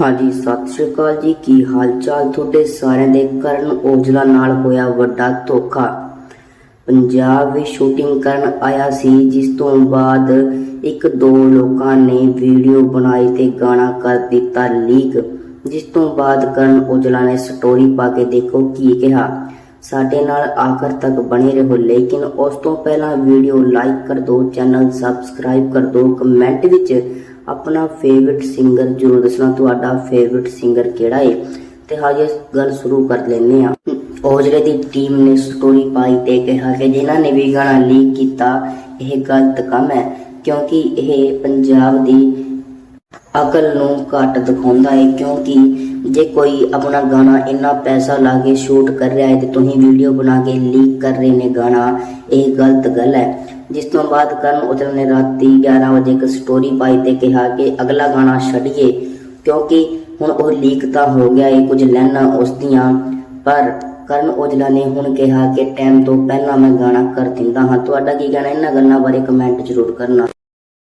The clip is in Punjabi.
ਹਾਂਜੀ, ਸਤਿ ਸ਼੍ਰੀ ਅਕਾਲ ਜੀ। ਕੀ ਹਾਲ ਚਾਲ ਤੁਹਾਡੇ ਸਾਰਿਆਂ ਦੇ? ਕਰਨ ਔਜਲਾ ਨਾਲ ਹੋਇਆ ਵੱਡਾ ਧੋਖਾ। ਪੰਜਾਬ ਵਿੱਚ ਸ਼ੂਟਿੰਗ ਕਰਨ ਆਇਆ ਸੀ, ਜਿਸ ਤੋਂ ਬਾਅਦ ਇੱਕ ਦੋ ਲੋਕਾਂ ਨੇ ਵੀਡੀਓ ਬਣਾਈ ਤੇ ਗਾਣਾ ਕਰ ਦਿੱਤਾ ਲੀਕ ਜਿਸ ਤੋਂ ਬਾਅਦ ਕਰਨ ਔਜਲਾ ਨੇ ਸਟੋਰੀ ਪਾ ਕੇ ਦੇਖੋ ਕੀ ਕਿਹਾ। ਸਾਡੇ ਨਾਲ ਆਖਰ ਤੱਕ ਬਣੇ ਰਹੋ, ਲੇਕਿਨ ਉਸ ਤੋਂ ਪਹਿਲਾਂ ਵੀਡੀਓ ਲਾਈਕ ਕਰ ਦਿਓ ਚੈਨਲ ਸਬਸਕ੍ਰਾਈਬ ਕਰ ਦਿਓ ਕਮੈਂਟ ਵਿੱਚ ਆਪਣਾ ਫੇਵਰਿਟ ਸਿੰਗਰ ਜਰੂਰ ਦੱਸਣਾ ਤੁਹਾਡਾ ਫੇਵਰਿਟ ਸਿੰਗਰ ਕਿਹੜਾ ਹੈ ਤੇ ਹਾਜੇ ਗੱਲ ਸ਼ੁਰੂ ਕਰ ਲੈਂਦੇ ਆ ਔਜਲੇ ਦੀ ਟੀਮ ਨੇ ਸਟੋਰੀ ਪਾਈ ਤੇ ਕਿਹਾ ਕਿ ਜਿਨ੍ਹਾਂ ਨੇ ਵੀ ਗਾਣਾ ਲੀਕ ਕੀਤਾ, ਇਹ ਗਲਤ ਕੰਮ ਹੈ, ਕਿਉਂਕਿ ਇਹ ਪੰਜਾਬ ਦੀ ਅਕਲ ਨੂੰ ਘੱਟ ਦਿਖਾਉਂਦਾ ਹੈ ਕਿਉਂਕਿ ਜੇ ਕੋਈ ਆਪਣਾ ਗਾਣਾ ਇੰਨਾ ਪੈਸਾ ਲਾ ਕੇ ਸ਼ੂਟ ਕਰ ਰਿਹਾ ਹੈ ਤੇ ਤੁਸੀਂ ਵੀਡੀਓ ਬਣਾ ਕੇ ਲੀਕ ਕਰ ਰਹੇ ਨੇ ਗਾਣਾ, ਇਹ ਗਲਤ ਗੱਲ ਹੈ। ਜਿਸ ਤੋਂ ਬਾਅਦ ਕਰਨ ਔਜਲਾ ਨੇ ਰਾਤੀ 11 ਵਜੇ ਇੱਕ ਸਟੋਰੀ ਪਾਈ ਤੇ ਕਿਹਾ ਕਿ ਅਗਲਾ ਗਾਣਾ ਛੱਡੀਏ, ਕਿਉਂਕਿ ਹੁਣ ਉਹ ਲੀਕ ਤਾਂ ਹੋ ਗਿਆ ਏ ਕੁਝ ਲਾਈਨਾਂ ਉਸ ਦੀਆਂ। ਪਰ ਕਰਨ ਔਜਲਾ ਨੇ ਹੁਣ ਕਿਹਾ ਕਿ ਟਾਈਮ ਤੋਂ ਪਹਿਲਾਂ ਮੈਂ ਗਾਣਾ ਕਰ ਦਿੰਦਾ ਹਾਂ। ਤੁਹਾਡਾ ਕੀ ਕਹਿਣਾ? ਇਹਨਾਂ ਗੱਲਾਂ ਬਾਰੇ ਕਮੈਂਟ ਜ਼ਰੂਰ ਕਰਨਾ।